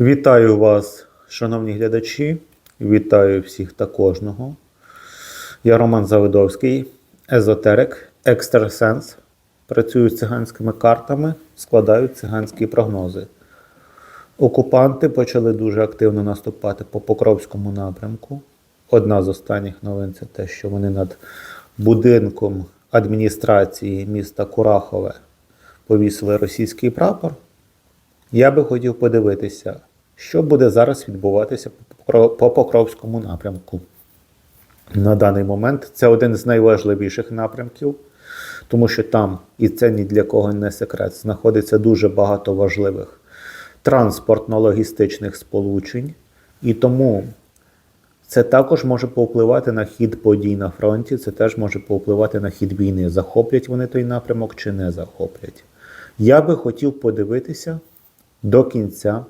Вітаю вас, шановні глядачі. Вітаю всіх та кожного. Я Роман Завидовський, езотерик, екстрасенс. Працюю з циганськими картами, складаю циганські прогнози. Окупанти почали дуже активно наступати по Покровському напрямку. Одна з останніх новин це те, що вони над будинком адміністрації міста Курахове повісили російський прапор. Я би хотів подивитися, що буде зараз відбуватися по Покровському напрямку. На даний момент це один з найважливіших напрямків, тому що там, і це ні для кого не секрет, знаходиться дуже багато важливих транспортно-логістичних сполучень, і тому це також може повпливати на хід подій на фронті, це теж може повпливати на хід війни. Захоплять вони той напрямок чи не захоплять. Я би хотів подивитися до кінця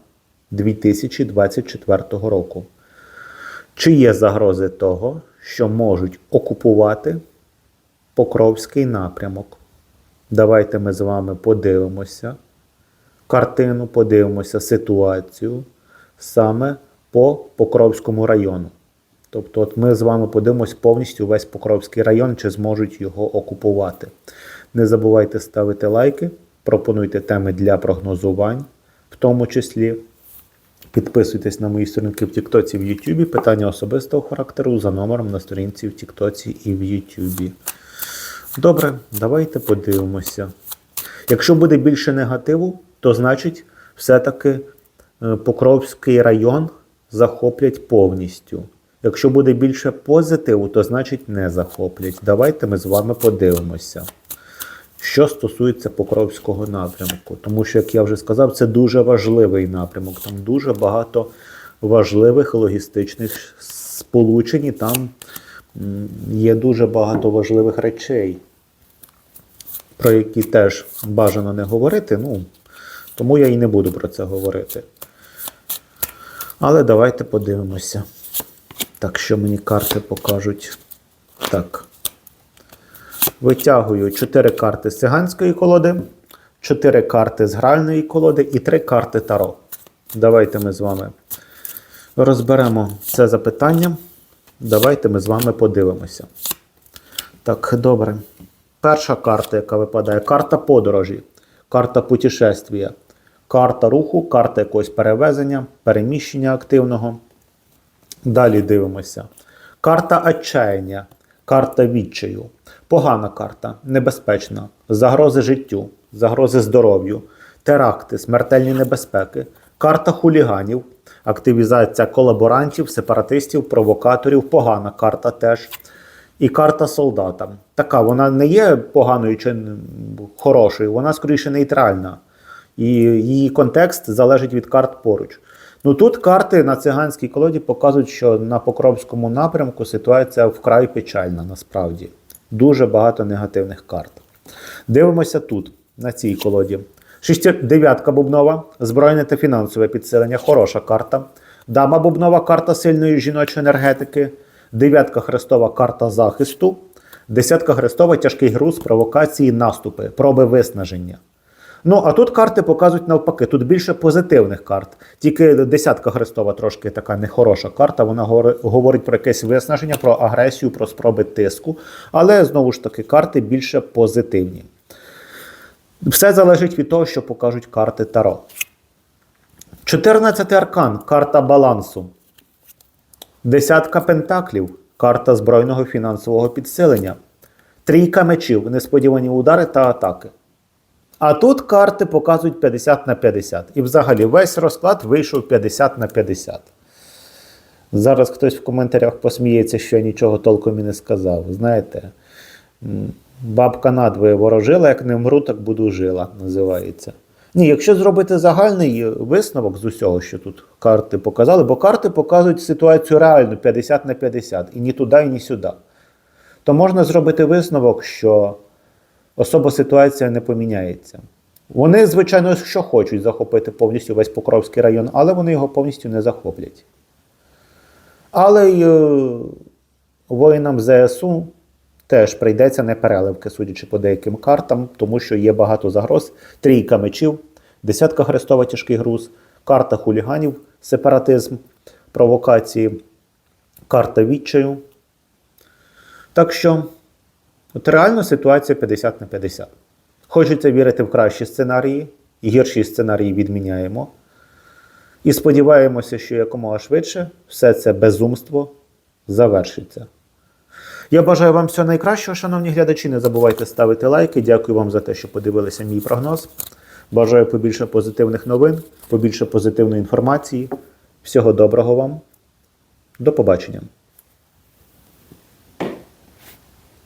2024 року. Чи є загрози того, що можуть окупувати Покровський напрямок? Давайте ми з вами подивимося картину, подивимося ситуацію саме по Покровському району. Тобто, от ми з вами подивимось повністю весь Покровський район, чи зможуть його окупувати. Не забувайте ставити лайки, пропонуйте теми для прогнозувань, в тому числі. Підписуйтесь на мої сторінки в Тіктоці в Ютубі. Питання особистого характеру за номером на сторінці в Тіктоці і в Ютубі. Добре, давайте подивимося. Якщо буде більше негативу, то значить все-таки е, Покровський район захоплять повністю. Якщо буде більше позитиву, то значить не захоплять. Давайте ми з вами подивимося. Що стосується Покровського напрямку, тому що, як я вже сказав, це дуже важливий напрямок. Там дуже багато важливих логістичних сполучень, і там є дуже багато важливих речей, про які теж бажано не говорити. Ну, тому я і не буду про це говорити. Але давайте подивимося. Так, що мені карти покажуть. Так. Витягую 4 карти з циганської колоди, 4 карти з гральної колоди і 3 карти Таро. Давайте ми з вами розберемо це запитання. Давайте ми з вами подивимося. Так, добре. Перша карта, яка випадає, карта подорожі, карта путешествія, карта руху, карта якогось перевезення, переміщення активного. Далі дивимося. Карта отчаяння, карта відчаю. Погана карта, небезпечна, загрози життю, загрози здоров'ю, теракти, смертельні небезпеки, карта хуліганів, активізація колаборантів, сепаратистів, провокаторів. Погана карта теж. І карта солдата. Така, вона не є поганою чи хорошою, вона скоріше нейтральна. І її контекст залежить від карт поруч. Ну тут карти на циганській колоді показують, що на Покровському напрямку ситуація вкрай печальна насправді. Дуже багато негативних карт. Дивимося тут, на цій колоді. Дев'ятка бубнова, збройне та фінансове підсилення, хороша карта. Дама бубнова карта сильної жіночої енергетики. Дев'ятка хрестова карта захисту. Десятка хрестова тяжкий груз, провокації, наступи, проби виснаження. Ну, а тут карти показують навпаки. Тут більше позитивних карт. Тільки десятка хрестова трошки така нехороша карта. Вона говорить про якесь виснаження, про агресію, про спроби тиску. Але знову ж таки, карти більше позитивні. Все залежить від того, що покажуть карти Таро. 14 аркан карта балансу. Десятка пентаклів карта збройного фінансового підсилення. Трійка мечів, несподівані удари та атаки. А тут карти показують 50 на 50. І взагалі весь розклад вийшов 50 на 50. Зараз хтось в коментарях посміється, що я нічого толком і не сказав. Знаєте, бабка надвоє ворожила, як не вмру, так буду жила, називається. Ні, якщо зробити загальний висновок з усього, що тут карти показали, бо карти показують ситуацію реально 50 на 50, і ні туди, і ні сюди, то можна зробити висновок, що особа ситуація не поміняється. Вони, звичайно, що хочуть захопити повністю весь Покровський район, але вони його повністю не захоплять. Але й е, воїнам ЗСУ теж прийдеться непереливки, судячи по деяким картам, тому що є багато загроз. Трійка мечів, десятка хрестова тяжкий груз, карта хуліганів, сепаратизм, провокації, карта відчаю. Так що, от реально ситуація 50 на 50. Хочеться вірити в кращі сценарії, гірші сценарії відміняємо. І сподіваємося, що якомога швидше все це безумство завершиться. Я бажаю вам всього найкращого, шановні глядачі. Не забувайте ставити лайки. Дякую вам за те, що подивилися мій прогноз. Бажаю побільше позитивних новин, побільше позитивної інформації. Всього доброго вам. До побачення.